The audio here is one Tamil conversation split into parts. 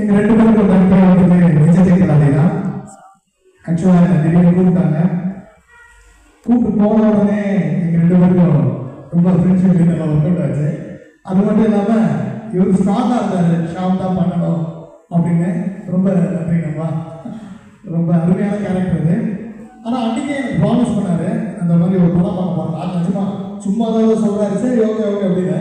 எங்க ரெண்டு பேருக்கும் நம்பிக்கை வந்து நிஜத்துக்கு தான் ஆக்சுவலாக என்ன கூப்பிட்டாங்க. கூப்பிட்டு போன உடனே எங்க ரெண்டு பேருக்கும் ரொம்ப ஃப்ரெண்ட்ஷிப் நல்லா ஒர்க் அவுட் ஆச்சு. அது மட்டும் இல்லாம இவர் ஸ்ட்ராங்கா இருந்தாரு ஷாம் தான் பண்ணணும் அப்படின்னு ரொம்ப நன்றிங்கம்மா ரொம்ப அருமையான கேரக்டர் இது ஆனா அன்னைக்கே எனக்கு ப்ராமிஸ் பண்ணாரு அந்த மாதிரி ஒரு படம் பண்ண போறேன். நான் நிஜமா சும்மா தான் சொல்றாரு. சரி ஓகே ஓகே அப்படின்னு.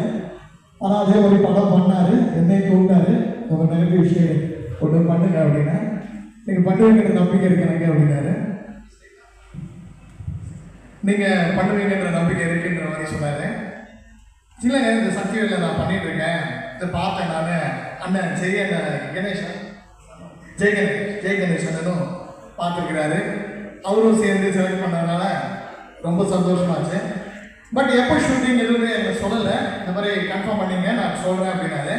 ஆனா அதே மாதிரி படம் பண்ணாரு என்னையும் கூப்பிட்டாரு. ஒரு நெகட்டிவ் விஷயம் ஒன்று பண்ணுங்க அப்படின்னு நீங்கள் பண்ணுவீங்கிற நம்பிக்கை இருக்கு எனக்கு அப்படின்னாரு நீங்கள் பண்ணுவீங்கன்ற நம்பிக்கை இருக்குன்ற மாதிரி சொன்னாரு. இல்லைங்க இந்த சக்திவேல நான் பண்ணிட்டு இருக்கேன். இதை பார்த்தேன் நான். அண்ணன் ஜெய கணேசன் ஜெய கணேஷ் ஜெய கணேசனும் பார்த்துருக்கிறாரு. அவரும் சேர்ந்து செலக்ட் பண்ணதுனால ரொம்ப சந்தோஷமாச்சு. பட் எப்போ ஷூட்டிங் எதுவுமே எனக்கு சொல்லலை. இந்த மாதிரி கன்ஃபார்ம் பண்ணிங்க நான் சொல்கிறேன் அப்படின்னாரு.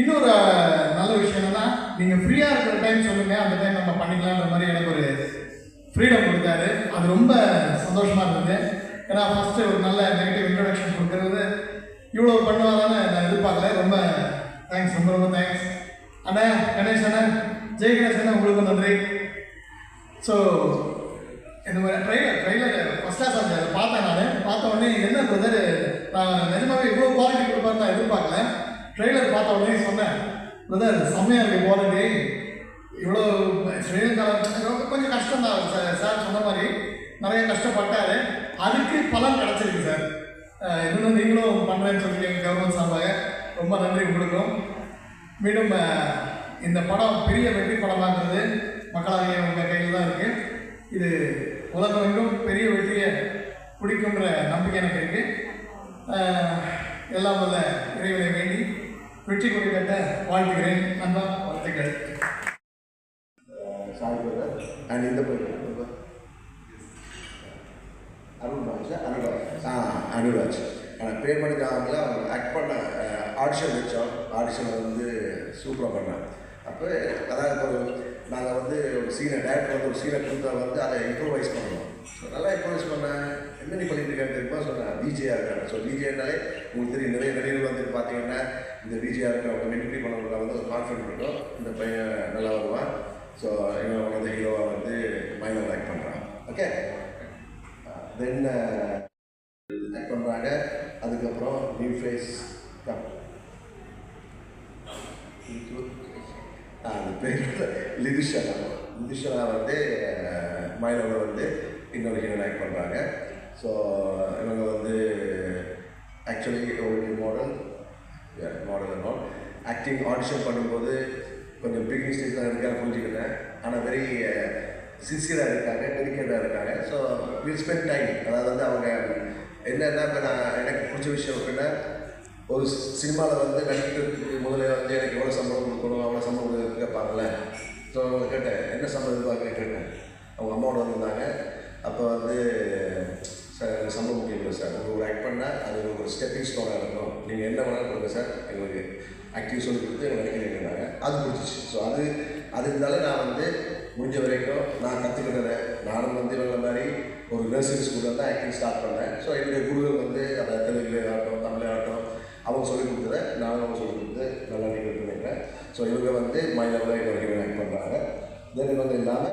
இன்னொரு நல்ல விஷயம் என்னன்னா நீங்கள் ஃப்ரீயாக இருக்கிற டைம் சொல்லுங்கள் அந்த டைம் நம்ம பண்ணிக்கலான்ற மாதிரி எனக்கு ஒரு ஃப்ரீடம் கொடுத்தாரு. அது ரொம்ப சந்தோஷமா இருந்தது. ஏன்னா ஃபர்ஸ்ட் ஒரு நல்ல நெகட்டிவ் இன்ட்ரடக்ஷன் கொடுக்கறது இவ்வளோ பண்ணுவாங்கன்னு நான் எதிர்பார்க்கல. ரொம்ப தேங்க்ஸ் ரொம்ப ரொம்ப தேங்க்ஸ் அண்ணா கணேஷ் அண்ணா ஜெய் கணேஷ் அண்ணா உங்களுக்கு நன்றி. ஸோ இந்த மாதிரி ட்ரெயிலர் ட்ரெயிலர் ஃபர்ஸ்ட் கிளாஸ் ஆச்சு. அதை பார்த்தேன் நான். பார்த்த உடனே என்ன பிரதர் நான் நிஜமாவே இவ்வளோ குவாலிட்டி கொடுப்பாரு நான் எதிர்பார்க்கல ட்ரெய்லர் பார்த்த உடனே சொன்னேன் பிரதர் செம்மையாக இருக்கு குவாலிட்டி இவ்வளோ ஸ்ரீலங்காவில் கொஞ்சம் கஷ்டம் தான் சார் சார் சொன்ன மாதிரி நிறைய கஷ்டப்பட்டாரு. அதுக்கு பலன் கிடச்சிருக்கு சார். இன்னும் நீங்களும் பண்ணுறேன்னு சொல்லி கவர்மெண்ட் சார்பாக ரொம்ப நன்றி கொடுக்கும் மீண்டும் இந்த படம் பெரிய வெற்றி படமாகிறது மக்களாகிய உங்கள் கையில் தான் இருக்குது இது உலகம் எங்கும் பெரிய வெற்றியை பிடிக்குன்ற நம்பிக்கை எனக்கு இருக்குது எல்லாம் வல்ல இறைவனை வேண்டி வெற்றி கொடி கட்ட வாழ்த்துகிறேன். நண்பா வாழ்த்துக்கள். சாய் அண்ட் இந்த அருள்ராஜ் அருண்ராஜ் அனுராஜ் ஆ அனுராஜ் ஆனால் பேர் பண்ணிக்காமல் அவங்க ஆக்ட் பண்ண ஆடிஷன் வச்சோம். ஆடிஷனை வந்து சூப்பராக பண்ணேன். அப்போ அதாவது இப்போ ஒரு நாங்கள் வந்து ஒரு சீனை டேரக்டர் வந்து ஒரு சீனை கொடுத்தா வந்து அதை இம்ப்ரூவைஸ் பண்ணணும். ஸோ நல்லா இம்ப்ரூவைஸ் பண்ணேன். என்ன நீ பண்ணிட்டு இருக்கேன் இருக்காங்க. ஸோ டிஜேனாலே உங்களுக்கு தெரியும் நிறைய நடிகர்கள் வந்து பார்த்தீங்கன்னா இந்த டிஜேயாக இருக்கிறவங்க மிமிக்ரி பண்ணவங்களை வந்து ஒரு கான்ஃபிடென்ட் இருக்கும் இந்த பையன் நல்லா வருவான். ஸோ இவன் வந்து ஹீரோவாக வந்து மைனர் ஆக்ட் பண்ணுறான் ஓகே தென் ஆக்ட் uh, பண்ணுறாங்க அதுக்கப்புறம் நியூ ஃபேஸ் கம் பேர் லிதிஷா. லிதிஷா வந்து மயிலோட uh, வந்து இன்னொரு ஹீரோன் ஆக்ட் பண்ணுறாங்க ஸோ uh, இவங்க வந்து ஆக்சுவலி ஒரு model model not acting audition பண்ணும்போது கொஞ்சம் பிகினிங் ஸ்டேஜில் தான் இருக்காங்க புரிஞ்சுக்கிட்டேன். ஆனால் வெரி சின்சியராக இருக்காங்க டெடிக்கேட்டாக இருக்காங்க. ஸோ வில் ஸ்பெண்ட் டைம் அதாவது வந்து அவங்க என்னென்னா இப்போ நான் எனக்கு பிடிச்ச விஷயம் அப்படின்னா ஒரு சினிமாவில் வந்து நடிக்கிறதுக்கு முதல்ல வந்து எனக்கு எவ்வளோ சம்பளம் கொடுக்கணும் அவ்வளோ சம்பளம் கொடுக்க கேட்பாங்கல்ல. ஸோ அவங்க கேட்டேன் என்ன சம்பளம் எதிர்பார்க்க கேட்டேன் அவங்க அம்மாவோட வந்திருந்தாங்க அப்போ வந்து சம்பளம் முக்கியம் சார். உங்களுக்கு ஒரு ஆக்ட் பண்ணால் அது உங்களுக்கு ஒரு ஸ்டெப்பிங் ஸ்டோனாக இருக்கும் நீங்கள் என்ன வேணாலும் கொடுங்க சார். எங்களுக்கு ஆக்டிவ் சொல்லி கொடுத்து எங்களுக்கு நடிக்கிறீங்கன்னாங்க அது பிடிச்சிச்சு ஸோ அது அது இருந்தாலும் நான் வந்து முடிஞ்ச வரைக்கும் நான் கற்றுக்கிட்டதை நானும் வந்து நல்ல மாதிரி ஒரு நர்சரி ஸ்கூலில் தான் ஆக்டிங் ஸ்டார்ட் பண்ணேன். ஸோ என்னுடைய குருகள் வந்து அந்த தெலுங்கு ஆகட்டும் தமிழே ஆகட்டும் அவங்க சொல்லிக் கொடுத்ததை நானும் அவங்க சொல்லிக் கொடுத்து நல்லா நடிக்கிறது நினைக்கிறேன் ஸோ இவங்க வந்து மை லெவலில் இன்னொரு ஆக்ட் பண்ணுறாங்க தென் இவங்க இல்லாமல்